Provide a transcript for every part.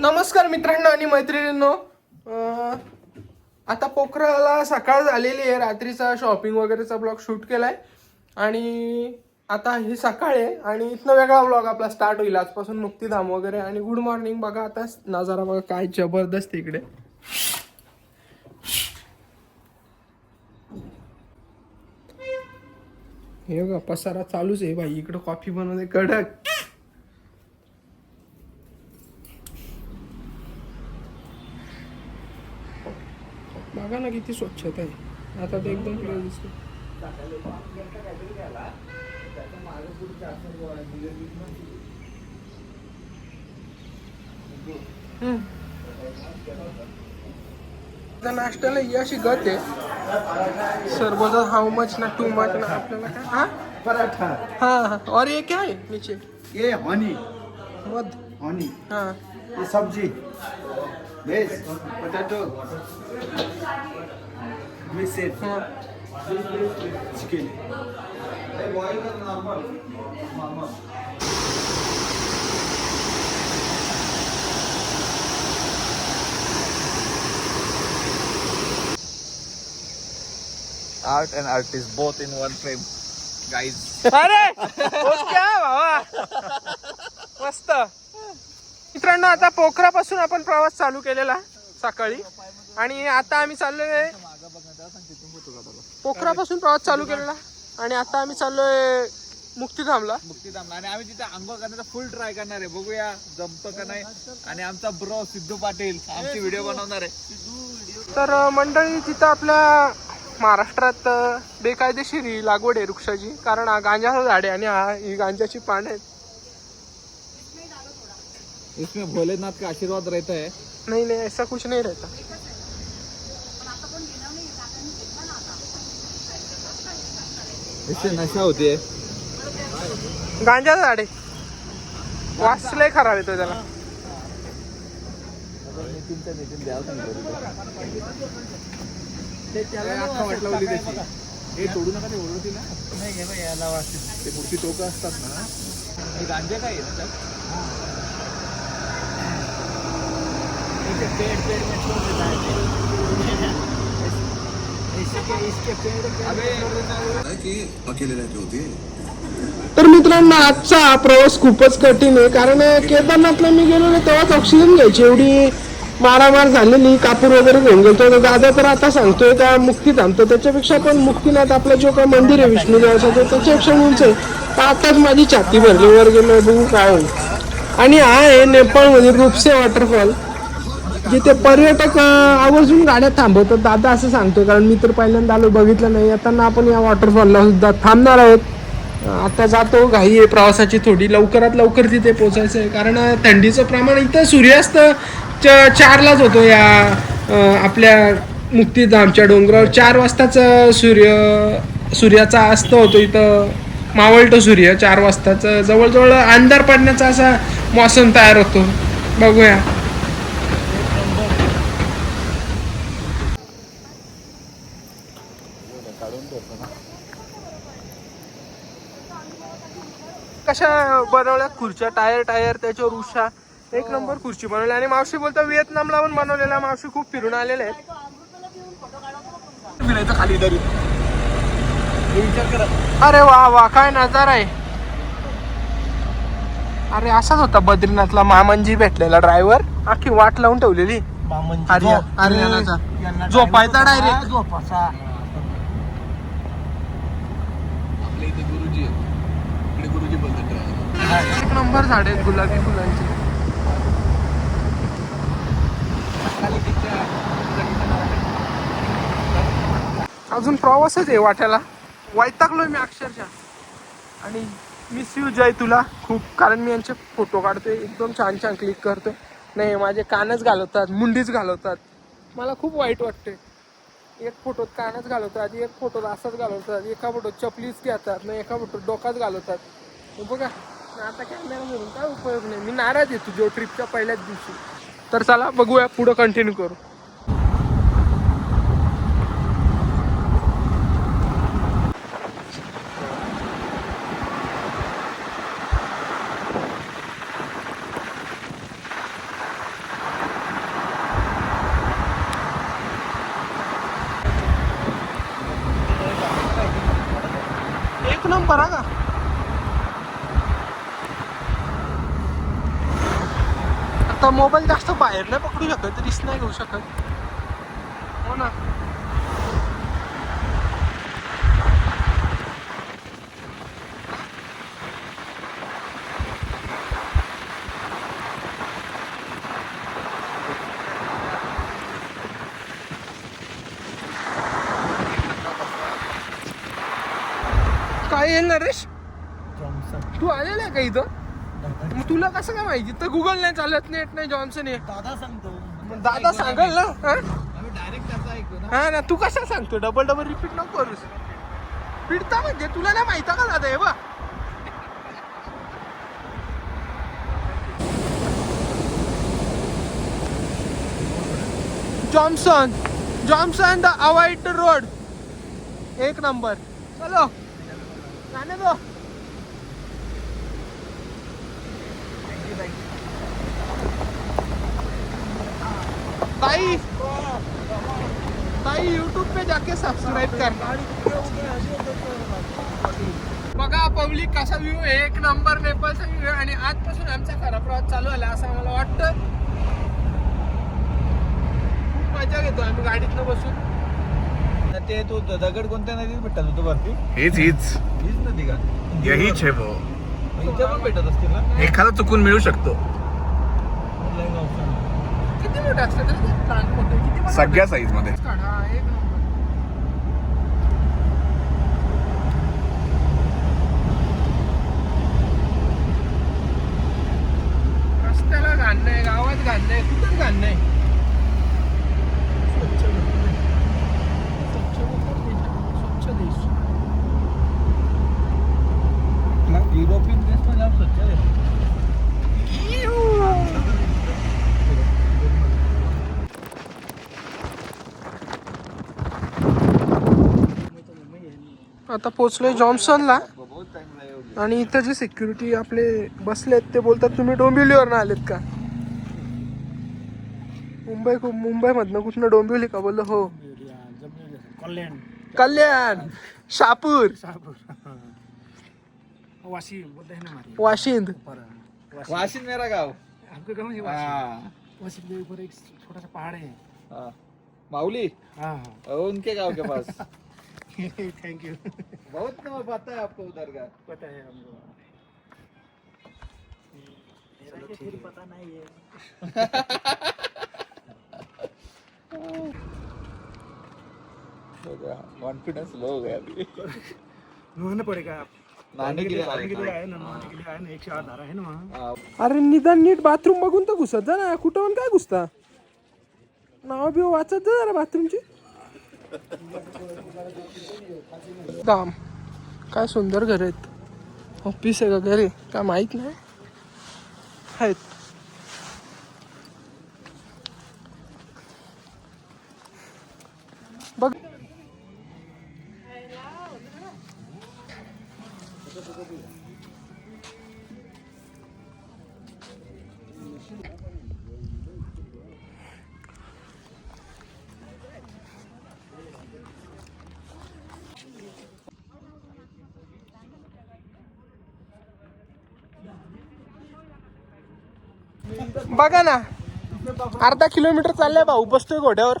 नमस्कार मित्रांनो आणि मैत्रिणींनो. आता पोखराला सकाळ झालेली आहे. रात्रीचा शॉपिंग वगैरेचा ब्लॉग शूट केला आहे आणि आता ही सकाळ आहे. आणि इथनं वेगळा ब्लॉग आपला स्टार्ट होईल. आजपासून मुक्तीधाम वगैरे आणि गुड मॉर्निंग बघा आता. नजारा बघा काय जबरदस्त इकडे. हे बघा पसारा चालूच आहे बाई. इकडं कॉफी बनवते. कडक. बघा ना किती स्वच्छता आहे. आता तर एकदम क्लिअर दिसतो नाश्त्याला ही अशी गत आहे. सरबत हाऊ मच ना टू मच ना आपल्याला काय? हा? पराठा. हा हा. और ये क्या है नीचे? ये हनी मध. हनी हाँ. ये सब्जी. Veg potato. मिक्स हाँ. Chicken art and artist both in one frame. Guys. अरे क्या भावा मस्त. मित्रांनो आता पोखरापासून आपण प्रवास चालू केलेला सकाळी. आणि आता आम्ही चाललोय पोखरापासून प्रवास चालू केलेला. आणि आता आम्ही चाललोय मुक्तीधामला. मुक्तीधाम आणि आम्ही तिथे आंघोळ करण्याचा फुल ट्राय करणार आहे. बघूया जमतं का नाही. आणि आमचा ब्रो सिद्धू पाटील आमची व्हिडिओ बनवणार आहे. तर मंडळी तिथं आपल्या महाराष्ट्रात बेकायदेशीर ही लागवड आहे वृक्षाची. कारण हा गांजाचं झाड आहे आणि हा ही गांजाची पानं आहेत. इसमें भोलेनाथ का आशीर्वाद रहता है। नहीं नहीं ऐसा कुछ नहीं रहता। इससे नशा होती है। गांजा झाड। वास लय खराब येतो त्याला. हे तोडू नका ते ओरडतील ना. नाही घे बाई याला वाटते ते मोठी टोकं असतात ना. हे गांजे काय आहे इसे पेड़ पेड़ में छोड़ देता है। ऐसे के इसके पेड़ पेड़ कि अकेले रहते होते तर मित्रांनो आजचा प्रवास खूपच कठीण आहे. कारण केदारनाथला मी गेलेलो तेव्हाच ऑक्सिजन घ्यायची. एवढी मारामार झालेली कापूर वगैरे घेऊन गेलो तर दादा तर आता सांगतोय का मुक्तीधाम तर त्याच्यापेक्षा पण मुक्तीनाथ आपलं जो काय मंदिर आहे विष्णुदेवाचं तर त्याच्यापेक्षा उंच आहे. तर आताच माझी छाती भरली. वर गेलो बघू काय आणि हा आहे नेपाळमध्ये रुपसे वॉटरफॉल जिथे पर्यटक आवर्जून गाड्या थांबवतात. दादा असं सांगतोय कारण मी तर पहिल्यांदा आलो बघितलं नाही. येताना आपण या वॉटरफॉलला सुद्धा थांबणार आहोत. आता जातो घाई आहे प्रवासाची थोडी. लवकरात लवकर तिथे पोचायचं आहे. कारण थंडीचं प्रमाण इथं सूर्यास्त च- चारलाच होतो या आपल्या मुक्तीधामच्या डोंगरावर. चार वाजताच सूर्य सूर्याचा अस्त होतो इथं. मावळतो सूर्य चार वाजताचं. जवळजवळ अंधार पडण्याचा असा मौसम तयार होतो. बघूया. कशा बनवल्या? खुर्च्या टायर टायर त्याच्यावर उषा. एक नंबर खुर्ची बनवली. आणि मावशी बोलतो व्हिएतनामला पण बनवलेल्या मावशी खूप फिरून आलेल्या आहेत. फिरायचं खाली तरी हे विचार करा. अरे वा वा काय नजारा आहे. अरे असाच होता बद्रीनाथला मामनजी भेटलेला ड्रायव्हर अख्खी वाट लावून ठेवलेली. अरे झोपायचा डायरेक्ट झोपाचा आपल्या इथे गुरुजी आहे इकडे गुरुजी बोलतात एक नंबर झाड आहेत गुलाबी फुलांची. अजून प्रवासच आहे वाट्याला. वैतागलोय मी अक्षरशः. आणि मिस यू जय तुला. खूप कारण मी यांचे फोटो काढतोय एकदम छान छान क्लिक करतोय. नाही माझे कानच घालवतात मुंडीच घालवतात. मला खूप वाईट वाटते एक फोटोत कानच घालवतात एक फोटोत असाच घालवतात. एका फोटोत चपलीच घेतात नाही एका फोटोत डोकाच घालवतात. बघा. आता काय उपयोग नाही. मी नाराज आहे तुझ्या ट्रिपच्या पहिल्याच दिवशी. तर चला बघूया पुढं कंटिन्यू करू. एक नंबर आहे का? आता मोबाईल जास्त बाहेर नाही पकडू शकत रिस्क नाही घेऊ शकत. हो ना. काय येईल नरेश? तू आलेला आहे का इथं? तुला कसं काय माहिती? तर गुगल नाही चालत नेट नाही जॉन्सन आहे दादा सांगतो. मग दादा सांगेल ना हा? डायरेक्ट त्याचा ऐकतो ना. हा ना तू कशा सांगतो? डबल डबल रिपीट नको करूस. पिडता म्हणजे तुला नाही माहिती का दादा हे बा जॉन्सन जॉन्सन द अवाइट रोड एक नंबर चलो. जाने दो भाई भाई यूट्यूब पे जाके सब्सक्राइब कर। बघा पब्लिक कसा व्ह्यू एक नंबर नेपाळचा व्ह्यू आणि आजपासून आमचा खरा प्रवास चालू झाला असं आम्हाला वाटतं. खूप मजा घेतो आम्ही गाडीतनं बसून. ते तो दगड कोणत्या नदीत भेटत होतो वरती? हीच हीच. हीच नदी का? यहीच है वो इथे पण भेटत असतील ना? एखादा चुकून मिळू शकतो. किती मोठे असतात? प्लांट मोठे किती सगळ्या साईजमध्ये काढ, हा, एक नंबर. रस्त्याला घाण नाही गावात घाण नाही कुठंच घाण नाही स्वच्छ स्वच्छ देश युरोपियन देश पण जाम स्वच्छ आहे आता पोचलोय जॉन्सनला आणि इथं जे सिक्युरिटी आपले बसलेत ते बोलतात तुम्ही डोंबिवलीवरनं आलेत का? मुंबई मुंबईमधनं कुठनं डोंबिवली का? बोललो हो. कल्याण. कल्याण. शापूर. ना वाशिंद. वाशिन मेरा गाव. आपके गाँव वाशी वाशी के ऊपर एक छोटा सा पहाड़ है हाँ। माऊली? हाँ. हाँ उनके गांव के पास. थैंक यू बहुत ना पता है आपको उधर का। पता है हमको चलो ठीक है। पता नहीं है। कॉन्फिडेंस लो हो गया अभी। नहाना पड़ेगा आप नहाने के लिए आए नहाने के लिए थे। आए ना नहाने के लिए आए ना एक है ना वहाँ। हाँ, अरे निदान नीट बाथरूम बघून तर घुसत जा ना कुठं पण काय घुसता? नाव बिव वाचत जा जरा बाथरूमची काम काय सुंदर घर आहेत. ऑफिस आहे का घरी काय माहीत नाही. आहेत. बघा ना. अर्धा किलोमीटर चाललंय भाऊ बसतोय घोड्यावर.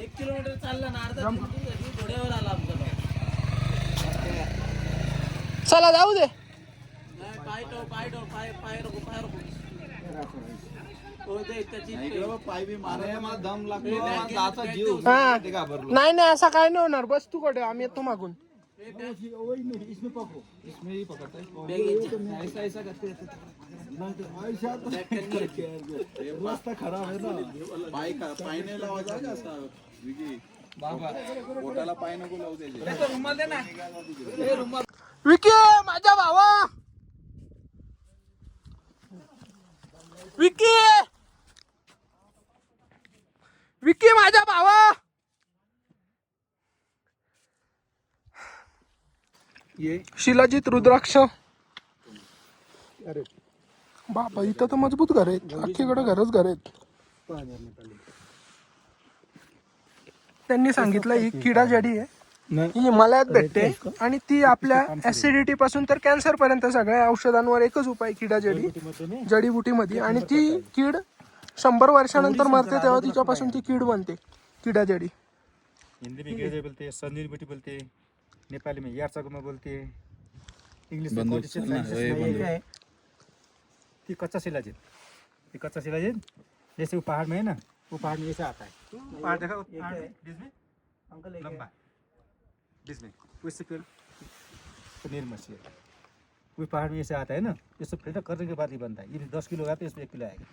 एक किलोमीटर चालला ना अर्धा घोड्यावर आला आमचा चला जाऊ दे. हा नाही नाही असा काय नाही होणार. बस तू घोड्यावर आम्ही येतो मागून. इसमें ही पकड़ता है ऐसा ऐसा करते रास्ता खराब है ना. पाय का पाय नाही लावायचा का असा? बाबा. पोटाला पाय नको लावू द्यायचे रुमाल दे ना. ए रुमाल. विकी माझ्या भावा. विकी. विकी माझ्या भावा. ये. शिलाजीत रुद्राक्ष. बाबा इथं तर मजबूत घर आहेत. अख्खीकडे घरच घर आहेत. त्यांनी सांगितलं ही किडा जडी आहे. ही हिमालयात भेटते आणि ती आपल्या ऍसिडिटी पासून तर कॅन्सर पर्यंत सगळ्या औषधांवर एकच उपाय किडा जडी. जडीबुटीमध्ये आणि ती कीड शंभर वर्षानंतर मरते तेव्हा तिच्यापासून ती कीड बनते किडा जडी. हिंदी में बोलते हैं संजीव बेटी बोलते हैं नेपाली में यार में बोलते. हैं इंग्लिश में सी sciences में है ये कच्चा शिलाजीत ये कच्चा शिलाजीत जैसे वो पहाड़ में है ना। वो पहाड़ में ऐसे आता है। पहाड़ देखा पहाड़ में बीच में। अंकल एक लंबा। बीच में। उससे फिर पनीर मछली है। वो पहाड़ में ऐसे आता है ना ये सब फिल्टर करने के बाद ही बनता है। ये दस किलो का तो इसमें एक किलो आएगा।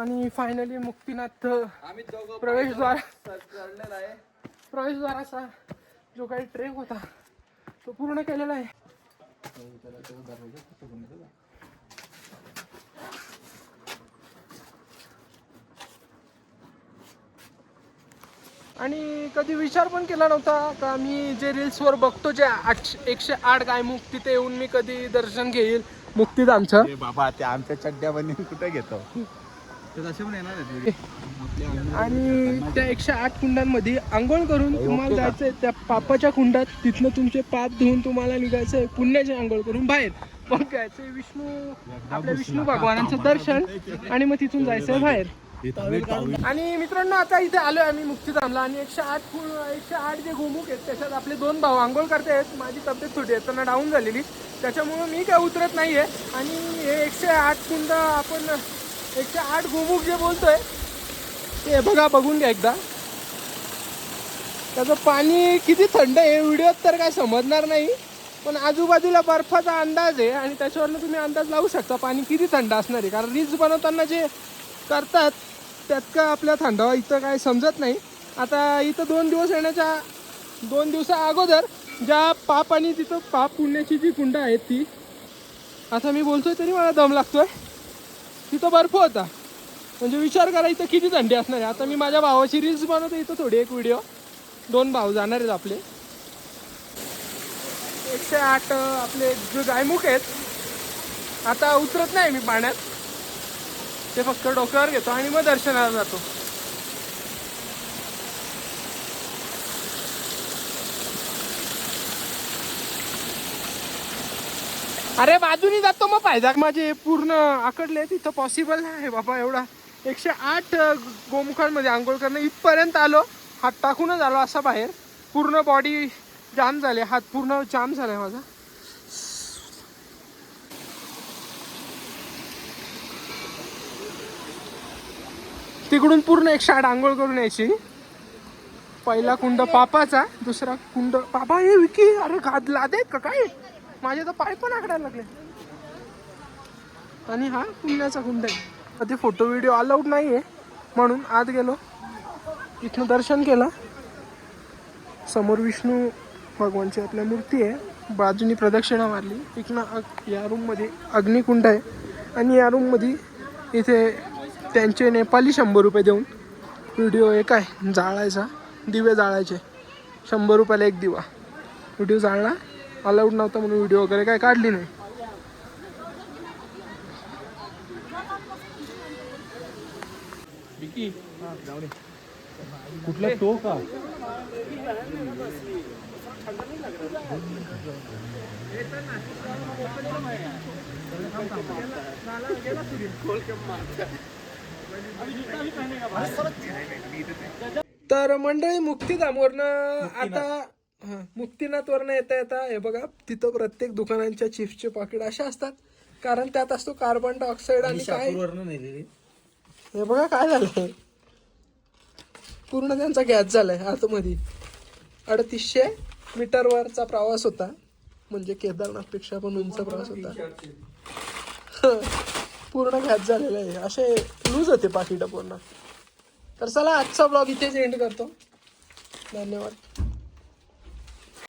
आणि फायनली मुक्तीनाथ प्रवेशद्वार आहे प्रवेशद्वाराचा जो काही ट्रेक होता तो पूर्ण केलेला आहे. आणि कधी विचार पण केला नव्हता का मी जे रील्सवर बघतो जे आठशे एकशे आठ गाय मुक्ती ते येऊन मी कधी दर्शन घेईल. मुक्तीधामचं बाबा ते आमच्या चड्ड्या बनवून कुठे घेतो? आणि त्या एकशे आठ कुंडांमध्ये आंघोळ करून तुम्हाला जायचंय त्या पापाच्या कुंडात. तिथनं तुमचे पाप धुवून तुम्हाला निघायचंय पुण्याची आंघोळ करून बाहेर. मग घ्यायचंय विष्णू आपल्या विष्णू भगवानांचं दर्शन आणि मग तिथून जायचंय बाहेर. आणि मित्रांनो आता इथे आलोय आम्ही मुक्तीधामला आणि एकशे आठ कु- एकशे आठ जे गोमुख आहेत त्याच्यात आपले दोन भाऊ आंघोळ करतायत माझी तब्येत थोडी आहे त्यांना डाऊन झालेली. त्याच्यामुळं मी काय उतरत नाहीये. आणि हे एकशे आठ कुंड आपण एकशे आठ गोमुख जे बोलतोय ते बघा बघून घ्या एकदा. त्याचं पाणी किती थंड आहे व्हिडिओत तर काय समजणार नाही पण आजूबाजूला बर्फाचा अंदाज आहे आणि त्याच्यावरनं तुम्ही अंदाज लावू शकता पाणी किती थंड असणार आहे. कारण रील्स बनवताना जे करतात त्यात का आपल्या थंडावा इथं काय समजत नाही. आता इथं दोन दिवस येण्याच्या दोन दिवसा अगोदर ज्या पाप आणि तिथं पाप पुण्याची जी कुंड आहेत ती आता मी बोलतोय तरी मला दम लागतोय. तिथं बर्फ होता. म्हणजे विचार करा इथं किती थंडी असणार आहे. आता मी माझ्या भावाची रील्स बनवतो इथं थोडी एक व्हिडिओ दोन भाऊ जाणार आहेत आपले. एकशे आठ आपले जो गायमुख आहेत आता उतरत नाही मी पाण्यात. ते फक्त डोक्यावर घेतो आणि मग दर्शनाला जातो. अरे बाजूनी जातो मग फायदा माझे पूर्ण आकडले तिथं पॉसिबल आहे बाबा एवढा. एकशे आठ गोमुखांमध्ये आंघोळ करणं. इथपर्यंत आलो हात टाकूनच आलो असा बाहेर. पूर्ण बॉडी जाम झाले हात पूर्ण जाम झालाय माझा. तिकडून पूर्ण एकशे आठ आंघोळ करून यायची. पहिला कुंड पापाचा दुसरा कुंड पापा हे विकी अरे गाद लाद का काय? माझे तर पाय पण आकडायला लागले. आणि हा पुण्याचा कुंड आहे. ते फोटो व्हिडिओ अलाउड नाही आहे म्हणून आत गेलो. इथनं दर्शन केलं. समोर विष्णू भगवानची आपल्या मूर्ती आहे. बाजूनी प्रदक्षिणा मारली. इथनं अग या रूममध्ये अग्निकुंड आहे. आणि या रूममध्ये इथे त्यांचे नेपाली शंभर रुपये देऊन व्हिडिओ एक आहे. जाळायचा. दिवे जाळायचे. शंभर रुपयाला एक दिवा. व्हिडिओ जाळला. अलाउड नव्हता म्हणून व्हिडिओ वगैरे काय काढली नाही. कुठला तो का? तर मंडळी मुक्तीधामवरनं आता हा मुक्तीनाथवरनं येता येता हे बघा तिथं प्रत्येक दुकानांच्या चिप्सचे पाकिट असे असतात. कारण त्यात असतो कार्बन डायऑक्साईड आणि काय? हे बघा काय झालंय. पूर्ण त्यांचा गॅस झालाय आतमध्ये. अडतीसशे मीटरवरचा प्रवास होता. म्हणजे केदारनाथपेक्षा पण उंच प्रवास होता. पूर्ण गॅस झालेला आहे. असे लूज होते पाकिटं पूर्ण. तर चला आजचा ब्लॉग इथेच एंड करतो. धन्यवाद.